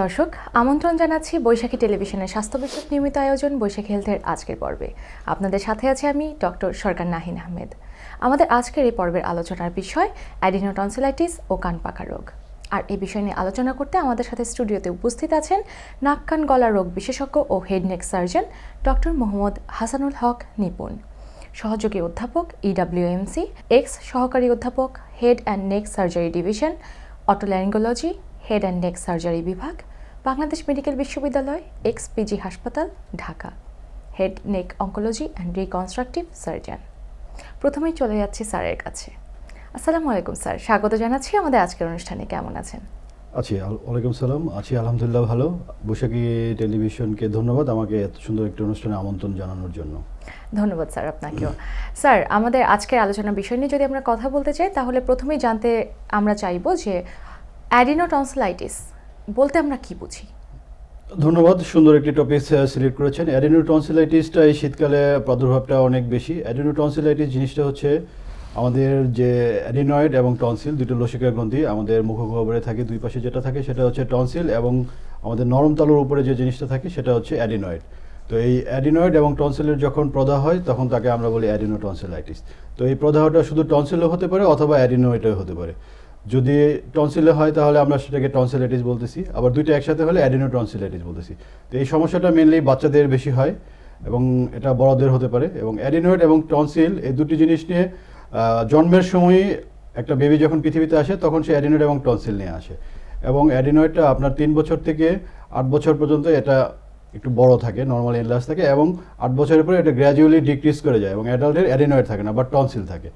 দর্শক, আমন্ত্রণ জানাচ্ছি বৈশাখী টেলিভিশনের স্বাস্থ্য বিষয়ক নিয়মিত আয়োজন বৈশাখী হেলথের আজকের পর্বে। আপনাদের সাথে আছি আমি ডক্টর সরকার নাহিন আহমেদ। আমাদের আজকের এই পর্বের আলোচনার বিষয় অ্যাডিনোটনসিলাইটিস ও কান পাকা রোগ। আর এই বিষয় নিয়ে আলোচনা করতে আমাদের সাথে স্টুডিওতে উপস্থিত আছেন নাক, কান, গলা রোগ বিশেষজ্ঞ ও head neck surgeon doctor Mohammad Hasanul Haque Nipun. সহযোগী অধ্যাপক E ইডাব্লিউএমসি এক্স সহকারী অধ্যাপক, head and neck surgery division otolaryngology head and neck surgery বিভাগ বাংলাদেশ মেডিকেল বিশ্ববিদ্যালয় এক্স পিজি হাসপাতাল Dhaka head neck oncology and reconstructive surgeon প্রথমেই চলে যাচ্ছি স্যারের কাছে। আসসালামু আলাইকুম স্যার স্বাগত জানাচ্ছি। আমাদের আজকের অনুষ্ঠানে কেমন আছেন? আছি ওয়ালাইকুম সালাম। আছি আলহামদুলিল্লাহ ভালো। বৈশাখী টেলিভিশনকে ধন্যবাদ আমাকে এত সুন্দর একটি অনুষ্ঠানে আমন্ত্রণ জানানোর জন্য। ধন্যবাদ স্যার আপনাকেও। স্যার আমাদের আজকের আলোচনার বিষয় নিয়ে যদি আমরা কথা বলতে চাই তাহলে প্রথমেই জানতে আমরা চাইব যে অ্যাডিনোটনসিলাইটিস, বলতে আমরা কি বুঝি? ধন্যবাদ, সুন্দর একটি টপিক সিলেক্ট করেছেন। অ্যাডিনোটনসিলাইটিসটা এই শীতকালে প্রাদুর্ভাবটা অনেক বেশি। অ্যাডিনোটনসিলাইটিস জিনিসটা হচ্ছে আমাদের যে অ্যাডিনয়েড এবং টনসিল, দুটো লসিকা গ্রন্থি, আমাদের মুখগহ্বরে থাকে, দুই পাশে যেটা থাকে সেটা হচ্ছে টনসিল এবং আমাদের নরম তালুর উপরে যে জিনিসটা থাকে সেটা হচ্ছে অ্যাডিনয়েড। তো এই অ্যাডিনয়েড এবং টনসিলের যখন প্রদাহ হয়, তখন তাকে আমরা বলি অ্যাডিনোটনসিলাইটিস। তো এই প্রদাহটা শুধু টনসিলও হতে পারে অথবা অ্যাডিনয়েডও হতে পারে। যদি টনসিলে হয় তাহলে আমরা সেটাকে টনসিলাইটিস বলতেছি। আবার দুইটা একসাথে হলে অ্যাডিনো টনসিলাইটিস বলতেছি। তো এই সমস্যাটা মেনলি বাচ্চাদের বেশি হয় এবং এটা বড়দের হতে পারে। এবং অ্যাডিনয়েড এবং টনসিল এই দুটি জিনিস নিয়ে জন্মের সময়ই একটা বেবি যখন পৃথিবীতে আসে তখন সে অ্যাডিনয়েড এবং টনসিল নিয়ে আসে। এবং অ্যাডিনয়েডটা আপনার তিন বছর থেকে আট বছর পর্যন্ত এটা একটু বড় থাকে নর্মাল এনলাস থাকে এবং আট বছরের পরে এটা গ্র্যাজুয়ালি ডিক্রিজ করে যায় এবং অ্যাডাল্টের অ্যাডিনয়েড থাকে না বা টনসিল থাকে।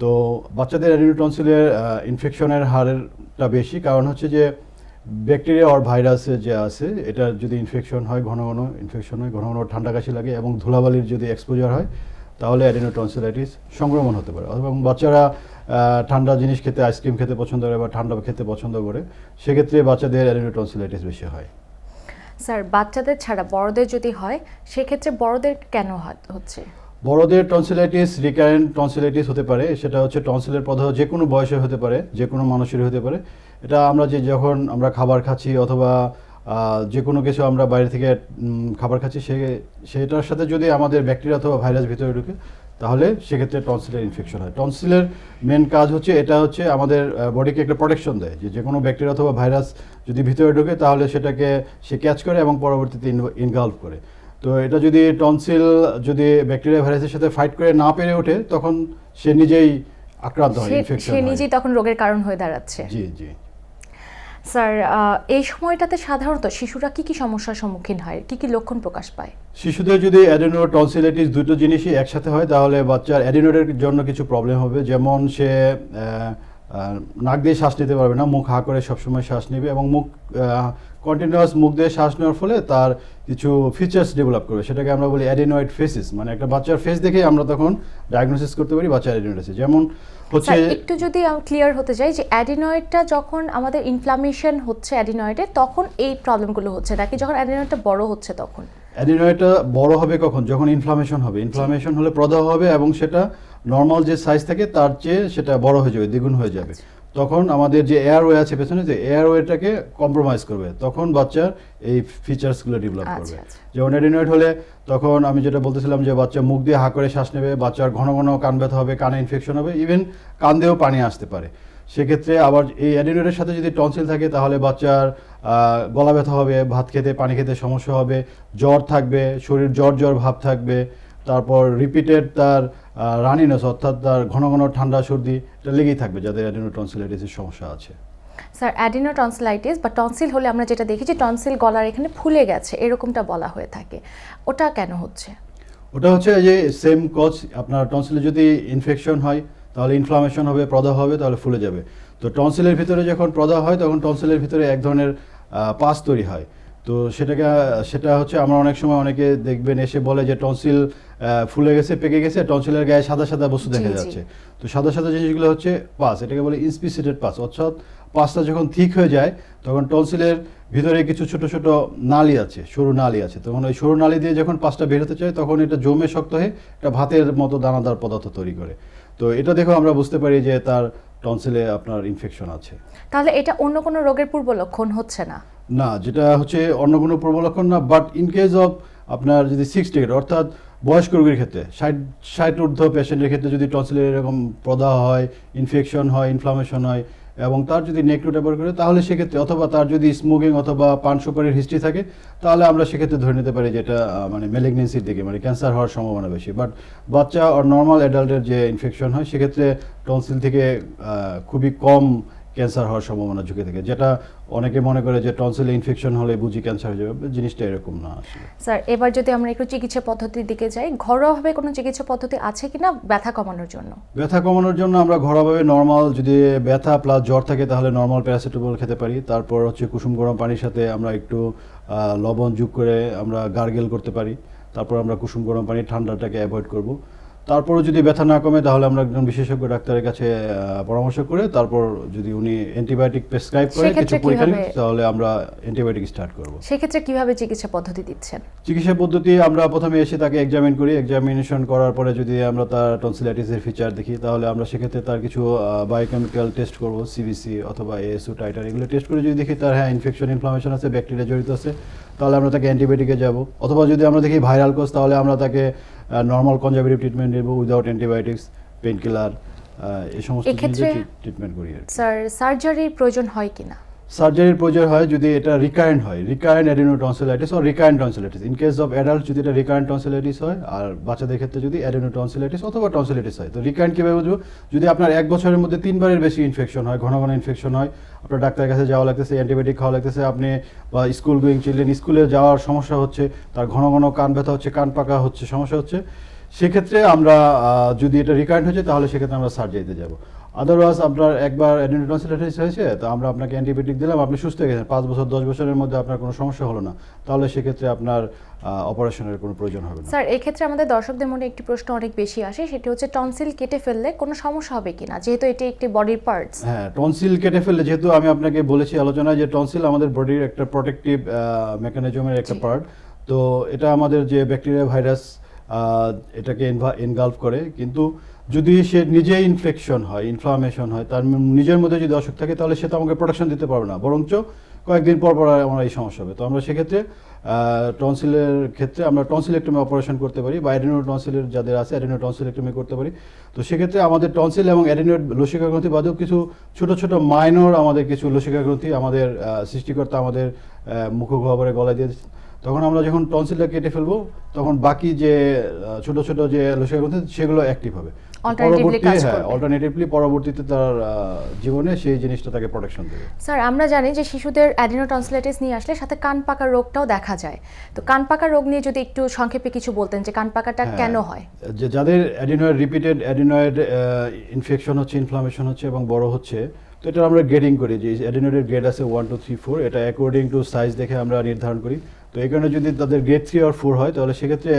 তো বাচ্চাদের অ্যাডিনোটনসিলের ইনফেকশনের হারটা বেশি। কারণ হচ্ছে যে ব্যাকটেরিয়া আর ভাইরাসে যে আছে, এটা যদি ইনফেকশন হয়, ঘন ঘন ইনফেকশন হয়, ঘন ঘন ঠান্ডা কাশি লাগে এবং ধুলাবালির যদি এক্সপোজার হয়, তাহলে অ্যাডিনোটনসিলাইটিস সংক্রমণ হতে পারে। এবং বাচ্চারা ঠান্ডা জিনিস খেতে আইসক্রিম খেতে পছন্দ করে বা ঠান্ডা খেতে পছন্দ করে, সেক্ষেত্রে বাচ্চাদের অ্যাডিনোটনসিলাইটিস বেশি হয়। স্যার বাচ্চাদের ছাড়া বড়দের যদি হয়, সেক্ষেত্রে বড়দের কেন হচ্ছে? বড়দের টনসিলাইটিস রিকারেন্ট টনসিলাইটিস হতে পারে, সেটা হচ্ছে টনসিলের প্রদাহ যে কোনো বয়সে হতে পারে যে কোনো মানুষের হতে পারে। এটা আমরা যে যখন আমরা খাবার খাচ্ছি অথবা যে কোনো কিছু আমরা বাইরে থেকে খাবার খাচ্ছি, সে, সেটার সাথে যদি আমাদের ব্যাকটেরিয়া অথবা ভাইরাস ভিতরে ঢুকে, তাহলে সেক্ষেত্রে টনসিলের ইনফেকশন হয়। টনসিলের মেন কাজ হচ্ছে, এটা হচ্ছে আমাদের বডিকে একটা প্রোটেকশন দেয় যে যে কোনো ব্যাকটেরিয়া অথবা ভাইরাস যদি ভিতরে ঢুকে, তাহলে সেটাকে, সে ক্যাচ করে এবং পরবর্তীতে ইনভলভ করে। তো এটা যদি টনসিল যদি ব্যাকটেরিয়া ভাইরাসের সাথে ফাইট করে না পেরে ওঠে তখন সে নিজেই আক্রান্ত হয় ইনফেকশন সে নিজেই তখন রোগের কারণ হয়ে দাঁড়াচ্ছে। জি জি। স্যার এই সময়টাতে সাধারণত শিশুরা কি কি সমস্যার সম্মুখীন হয়? কি কি লক্ষণ প্রকাশ পায়? শিশুদের যদি অ্যাডেনো টনসিলাইটিস দুটো জিনিসই একসাথে হয় তাহলে বাচ্চার অ্যাডিনোডের জন্য কিছু প্রবলেম হবে। যেমন সে নাক দিয়ে শ্বাস নিতে পারবে না মুখ হা করে সবসময় শ্বাস নেবে এবং মুখ কন্টিনিউয়াস মুখ দিয়ে শ্বাস নেওয়ার ফলে তার কিছু ফিচার্স ডেভেলপ করবে। সেটাকে আমরা বলি অ্যাডিনয়েড ফেসিস মানে একটা বাচ্চার ফেস দেখেই আমরা তখন ডায়াগনোসিস করতে পারি বাচ্চার অ্যাডিনয়েড আছে। যেমন হচ্ছে একটু যদি ক্লিয়ার হতে চাই যে অ্যাডিনয়েডটা যখন আমাদের ইনফ্লামেশন হচ্ছে অ্যাডিনয়েডে তখন এই প্রবলেমগুলো হচ্ছে নাকি যখন অ্যাডিনয়েডটা বড় হচ্ছে তখন। অ্যাডিনয়েডটা বড় হবে কখন? যখন ইনফ্লামেশন হবে। ইনফ্লামেশন হলে প্রদাহ হবে এবং সেটা নর্মাল যে সাইজ থাকে তার চেয়ে সেটা বড় হয়ে যাবে দ্বিগুণ হয়ে যাবে। তখন আমাদের যে এয়ারওয়ে আছে পেছনে যে এয়ারওয়েটাকে কম্প্রোমাইজ করবে তখন বাচ্চার এই ফিচার্সগুলো ডেভেলপ আচ্ছা, করবে আচ্ছা। যেমন অ্যাডিনয়েড হলে তখন আমি যেটা বলতেছিলাম যে বাচ্চা মুখ দিয়ে হা করে শ্বাস নেবে বাচ্চার ঘন ঘন কান ব্যথা হবে কানে ইনফেকশন হবে ইভেন কান দিয়েও পানি আসতে পারে সেক্ষেত্রে আবার এই অ্যাডিনয়েডের সাথে যদি টনসিল থাকে তাহলে বাচ্চার গলা ব্যথা হবে ভাত খেতে পানি খেতে সমস্যা হবে জ্বর থাকবে শরীর জ্বর জ্বর ভাব থাকবে তারপর রিপিটেড তার রানিনেস অর্থাৎ তার ঘন ঘন ঠান্ডা সর্দি এটা লেগেই থাকবে যাদের অ্যাডিনো টনসিলাইটিসের সমস্যা আছে। স্যার অ্যাডিনোটনসিলাইটিস বা টনসিল হলে আমরা যেটা দেখি যে টনসিল গলার এখানে ফুলে গেছে এরকমটা বলা হয়ে থাকে। ওটা কেন হচ্ছে? ওটা হচ্ছে যে সেম কজ আপনার টনসিলে যদি ইনফেকশন হয় তাহলে ইনফ্লামেশন হবে প্রদাহ হবে তাহলে ফুলে যাবে। তো টনসিলের ভিতরে যখন প্রদাহ হয় তখন টনসিলের ভিতরে এক ধরনের পাস তৈরি হয়। তো সেটাকে সেটা হচ্ছে আমরা অনেক সময় অনেকে দেখবেন এসে বলে যে টনসিল ফুলে গেছে পেকে গেছে টনসিলের গায়ে সাদা সাদা বস্তু দেখা যাচ্ছে। তো সাদা সাদা জিনিসগুলো হচ্ছে পাস এটাকে বলে ইনস্পিসিটেড পাস অর্থাৎ পাসটা যখন ঠিক হয়ে যায় তখন টনসিলের ভিতরে কিছু ছোট ছোট নালি আছে সরু নালি আছে। তখন ওই সরু নালি দিয়ে যখন পাসটা বেরোতে চায় তখন এটা জমে শক্ত হয়ে একটা ভাতের মতো দানাদার পদার্থ তৈরি করে। তো এটা দেখেও আমরা বুঝতে পারি যে তার টনসিলে আপনার ইনফেকশন আছে। তাহলে এটা অন্য কোনো রোগের পূর্ব লক্ষণ হচ্ছে না? না যেটা হচ্ছে অন্য কোনো প্রবলক্ষণ না বাট ইন কেস অফ আপনার যদি সিক্স ডিগ্রি অর্থাৎ বয়স্ক রোগীর ক্ষেত্রে ষাট ষাট ঊর্ধ্ব পেশেন্টের ক্ষেত্রে যদি টনসিলের এরকম প্রদাহ হয় ইনফেকশন হয় ইনফ্লামেশন হয় এবং তার যদি নেক ব্যবহার করে, তাহলে সেক্ষেত্রে অথবা তার যদি স্মোকিং অথবা পান সুপারির হিস্ট্রি থাকে, তাহলে আমরা সেক্ষেত্রে ধরে নিতে পারি যেটা মানে মেলিগনেন্সির দিকে মানে ক্যান্সার হওয়ার সম্ভাবনা বেশি। বাট বাচ্চা আর নর্মাল অ্যাডাল্টের যে ইনফেকশন হয়, সেক্ষেত্রে টনসিল থেকে খুবই কম ক্যান্সার হওয়ার সম্ভাবনা ঝুঁকে থাকে যেটা অনেকে মনে করে যে টনসিলে ইনফেকশন হলে বুঝি ক্যান্সার হয়ে যাবে জিনিসটা এরকম না আসলে। স্যার এবার যদি আমরা একটু চিকিৎসা পদ্ধতির দিকে যাই ঘরোয়াভাবে কোনো চিকিৎসা পদ্ধতি আছে কিনা ব্যথা কমানোর জন্য? ব্যথা কমানোর জন্য আমরা ঘরোয়াভাবে নর্মাল যদি ব্যথা প্লাস জ্বর থাকে তাহলে নর্মাল প্যারাসিটামল খেতে পারি তারপর হচ্ছে কুসুম গরম পানির সাথে আমরা একটু লবণ যোগ করে আমরা গার্গেল করতে পারি তারপর আমরা কুসুম গরম পানি ঠান্ডাটাকে অ্যাভয়েড করব। তারপরও যদি ব্যথা না কমে তাহলে আমরা একজন বিশেষজ্ঞ ডাক্তারের কাছে পরামর্শ করে তারপর যদি উনি অ্যান্টিবায়োটিক প্রেসক্রাইব করে কিছু পরীক্ষা তাহলে আমরা অ্যান্টিবায়োটিক স্টার্ট করব। সেক্ষেত্রে কীভাবে চিকিৎসা পদ্ধতি দিচ্ছেন? চিকিৎসা পদ্ধতি আমরা প্রথমে এসে তাকে এক্সামিন করি। এক্সামিনেশন করার পরে যদি আমরা তার টনসিলাইটিসের ফিচার দেখি তাহলে আমরা সেক্ষেত্রে তার কিছু বায়োকেমিক্যাল টেস্ট করব সিবিসি অথবা এএসও টাইটার এগুলো টেস্ট করে যদি দেখি তার হ্যাঁ ইনফেকশন ইনফ্লামেশন আছে ব্যাকটেরিয়া জড়িত আছে তাহলে আমরা তাকে অ্যান্টিবায়োটিকে যাব অথবা যদি আমরা দেখি ভাইরাল কোষ তাহলে আমরা তাকে নর্মাল কনজারভেটিভ ট্রিটমেন্ট নেব উইদাউট অ্যান্টিবায়োটিক্স পেন কিলার এই সমস্ত ট্রিটমেন্ট করি। স্যার সার্জারির প্রয়োজন হয় কিনা সার্জারির প্রয়োজন হয় যদি এটা রিকারেন্ট হয় recurrent adenotonsillitis O recurrent tonsillitis in case of adult যদি এটা রিকারেন্ট টনসিলাইটিস হয়, আর বাচ্চাদের ক্ষেত্রে যদি অ্যাডিনো টনসিলাইটিস অথবা টনসিলাইটিস হয়, তো রিকারেন্ট কীভাবে বুঝব? যদি আপনার এক বছরের মধ্যে তিনবারের বেশি ইনফেকশন হয়, ঘন ঘন ইনফেকশন হয়, আপনার ডাক্তারের কাছে যাওয়া লাগতেছে অ্যান্টিবায়োটিক খাওয়া লাগতেছে, আপনি বা স্কুল গোয়িং চিলড্রেন স্কুলে যাওয়ার সমস্যা হচ্ছে, তার ঘন ঘন কান ব্যথা হচ্ছে, কান পাকা হচ্ছে, সমস্যা হচ্ছে, সেক্ষেত্রে আমরা যদি এটা রিকারেন্ট হচ্ছে, তাহলে সেক্ষেত্রে আমরা সার্জারিতে যাব। আদারওয়াইজ আপনার একবার অ্যাডিনোটনসিলাইটিস হয়েছে তো আমরা আপনাকে অ্যান্টিবায়োটিক দিলাম আপনি সুস্থ হয়ে গেছেন। পাঁচ বছর দশ বছরের মধ্যে আপনার কোনো সমস্যা হলো না। তাহলে সেক্ষেত্রে আপনার অপারেশনের কোনো প্রয়োজন হবে না। স্যার এক্ষেত্রে আমাদের দর্শকদের মনে একটি প্রশ্ন অনেক বেশি আসে সেটি হচ্ছে টনসিল কেটে ফেললে কোনো সমস্যা হবে কিনা? যেহেতু এটি একটি বডির পার্টস হ্যাঁ টনসিল কেটে ফেললে যেহেতু আমি আপনাকে বলেছি আলোচনায় যে টনসিল আমাদের বডির একটা প্রোটেক্টিভ মেকানিজমের একটা। পার্ট তো এটা আমাদের যে ব্যাকটেরিয়া ভাইরাস এটাকে ইনগালভ করে। কিন্তু যদি সে নিজে ইনফেকশন হয় ইনফ্লামেশন হয়, তার নিজের মধ্যে যদি অসুখ থাকে, তাহলে সে তো আমাকে প্রোটেকশন দিতে পারবে না। বরঞ্চ কয়েকদিন পর পর আমার এই সমস্যা হবে। তো আমরা সেক্ষেত্রে টনসিলের ক্ষেত্রে আমরা টনসিলেক্টমি অপারেশন করতে পারি বা অ্যাডিনো টনসিলের যাদের আছে অ্যাডিনো টনসিলেক্টমি করতে পারি। তো সেক্ষেত্রে আমাদের টনসিল এবং অ্যাডিনোড লসিকা গ্রন্থি বাদেও কিছু ছোট ছোট মাইনর আমাদের কিছু লসিকা গ্রন্থি আমাদের সৃষ্টিকর্তা আমাদের মুখগহ্বরে গলায় দিয়ে। তখন আমরা যখন টনসিলটা কেটে ফেলব, তখন বাকি যে ছোট ছোট যে লসিকা গ্রন্থি, সেগুলো অ্যাক্টিভ হবে। কাজ হ্যাঁ। অল্টারনেটিভলি পরবর্তীতে তার জীবনে সেই জিনিসটা তাকে প্রোটেকশন দেবে। স্যার আমরা জানি যে শিশুদের অ্যাডিনোটনসিলাইটিস নিয়ে আসলে সাথে কান পাকার রোগটাও দেখা যায়। তো কান পাকার রোগ নিয়ে যদি একটু সংক্ষেপে কিছু বলতেন যে কান পাকাটা হ্যাঁ, কেন হয়? যে যাদের অ্যাডিনয়েড রিপিটেড অ্যাডিনয়েড ইনফেকশন হচ্ছে ইনফ্লামেশন হচ্ছে এবং বড় হচ্ছে তো এটা আমরা গ্রেডিং করি যে অ্যাডিনয়েডের গ্রেড আছে ওয়ান টু থ্রি ফোর এটা অ্যাকর্ডিং টু সাইজ দেখে আমরা নির্ধারণ করি। তো এই কারণে যদি তাদের গ্রেড থ্রি আর ফোর হয় তাহলে সেক্ষেত্রে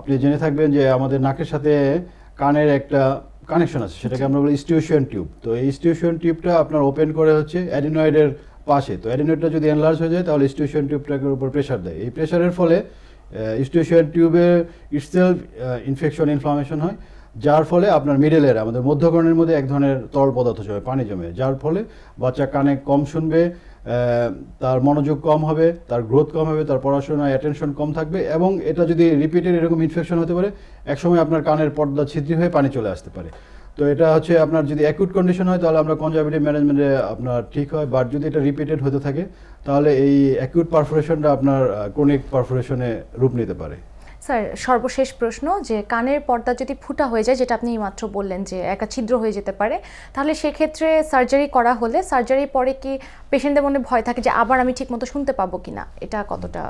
আপনি জেনে থাকবেন যে আমাদের নাকের সাথে কানের একটা কানেকশন আছে, সেটাকে আমরা বলি স্টিউশন টিউব তো এই স্টিউশন টিউবটা আপনার ওপেন করে হচ্ছে অ্যাডিনয়েডের পাশে। তো অ্যাডিনয়েডটা যদি এনলার্জ হয়ে যায়, তাহলে স্টিউশন টিউবটাকে উপর প্রেশার দেয়। এই প্রেশারের ফলে স্টিউশন টিউবে ইটসেলফ ইনফেকশন ইনফ্লামেশন হয়, যার ফলে আপনার মিডলের আমাদের মধ্যকর্ণের মধ্যে এক ধরনের তরল পদার্থ জমে, পানি জমে। যার ফলে বাচ্চা কানে কম শুনবে তার মনোযোগ কম হবে, তার গ্রোথ কম হবে, তার পড়াশোনায় অ্যাটেনশন কম থাকবে এবং এটা যদি রিপিটেড এরকম ইনফেকশন হতে পারে, একসময় আপনার কানের পর্দা ছিদ্রি হয়ে পানি চলে আসতে পারে। তো এটা হচ্ছে আপনার যদি অ্যাকুট কন্ডিশন হয়, তাহলে আমরা কনজারভেটিভ ম্যানেজমেন্টে আপনার ঠিক হয় বাট যদি এটা রিপিটেড হতে থাকে, তাহলে এই অ্যাকিউট পারফোরেশনটা আপনার ক্রনিক পারফোরেশনে রূপ নিতে পারে। স্যার, সর্বশেষ প্রশ্ন যে কানের পর্দা যদি ফুটা হয়ে যায়, যেটা আপনি মাত্র বললেন যে একা ছিদ্র হয়ে যেতে পারে, তাহলে সেক্ষেত্রে সার্জারি করা হলে সার্জারির পরে কি পেশেন্টদের মনে ভয় থাকে যে আবার আমি ঠিকমতো শুনতে পাবো কিনা? এটা কতটা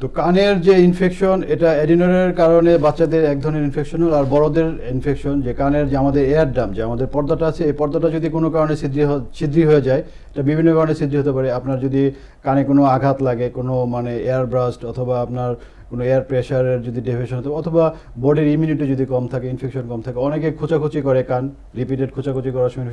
তো কানের যে ইনফেকশন এটা অ্যাডিনোরের কারণে বাচ্চাদের এক ধরনের ইনফেকশন হল, আর বড়দের ইনফেকশন যে কানের যে আমাদের এয়ার ড্রাম যে আমাদের পর্দাটা আছে, এই পর্দাটা যদি কোনো কারণে ছিদ্রি ছিদ্রি হয়ে যায়, এটা বিভিন্ন কারণে ছিদ্রি হতে পারে। আপনার যদি কানে কোনো আঘাত লাগে, কোনো মানে এয়ার ব্রাস্ট অথবা আপনার কোনো এয়ার প্রেশারের যদি ডেভিয়েশন হতে অথবা বডির ইমিউনিটি যদি কম থাকে ইনফেকশন কম থাকে, অনেকে খোঁচাখুচি করে কান রিপিটেড খোঁচাখুচি করার সময়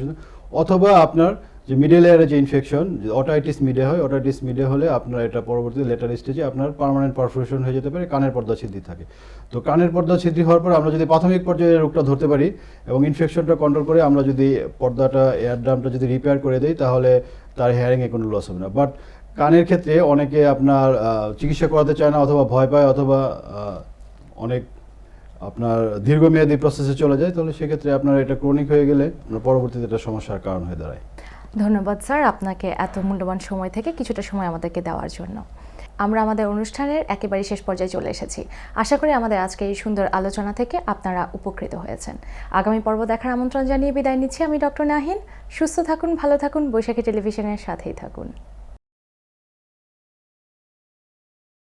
অথবা আপনার যে মিডল এয়ারে যে ইনফেকশন অটাইটিস মিডিয়া হয় অটাইটিস মিডিয়া হলে আপনার এটা পরবর্তী লেটার স্টেজে আপনার পার্মানেন্ট পারফোরেশন হয়ে যেতে পারে, কানের পর্দা ছিদ্রি থাকে। তো কানের পর্দা ছিদ্রি হওয়ার পর আমরা যদি প্রাথমিক পর্যায়ে রোগটা ধরতে পারি এবং ইনফেকশনটা কন্ট্রোল করে আমরা যদি পর্দাটা এয়ার ড্রামটা যদি রিপেয়ার করে দেই, তাহলে তার হেয়ারিংয়ে কোনো লস হবে না। বাট কানের ক্ষেত্রে অনেকে আপনার চিকিৎসা করাতে চায় না অথবা ভয় পায় অথবা অনেক আপনার দীর্ঘমেয়াদী প্রসেসে চলে যায়, তাহলে সেক্ষেত্রে আপনার এটা ক্রনিক হয়ে গেলে পরবর্তীতে এটা সমস্যার কারণ হয়ে দাঁড়ায়। ধন্যবাদ, স্যার, আপনাকে এত মূল্যবান সময় থেকে কিছুটা সময় আমাদেরকে দেওয়ার জন্য। আমরা আমাদের অনুষ্ঠানের একেবারে শেষ পর্যায়ে চলে এসেছি। আশা করি আমাদের আজকে এই সুন্দর আলোচনা থেকে আপনারা উপকৃত হয়েছেন। আগামী পর্ব দেখার আমন্ত্রণ জানিয়ে বিদায় নিচ্ছি আমি ডক্টর নাহিন। সুস্থ থাকুন, ভালো থাকুন, বৈশাখী টেলিভিশনের সাথেই থাকুন।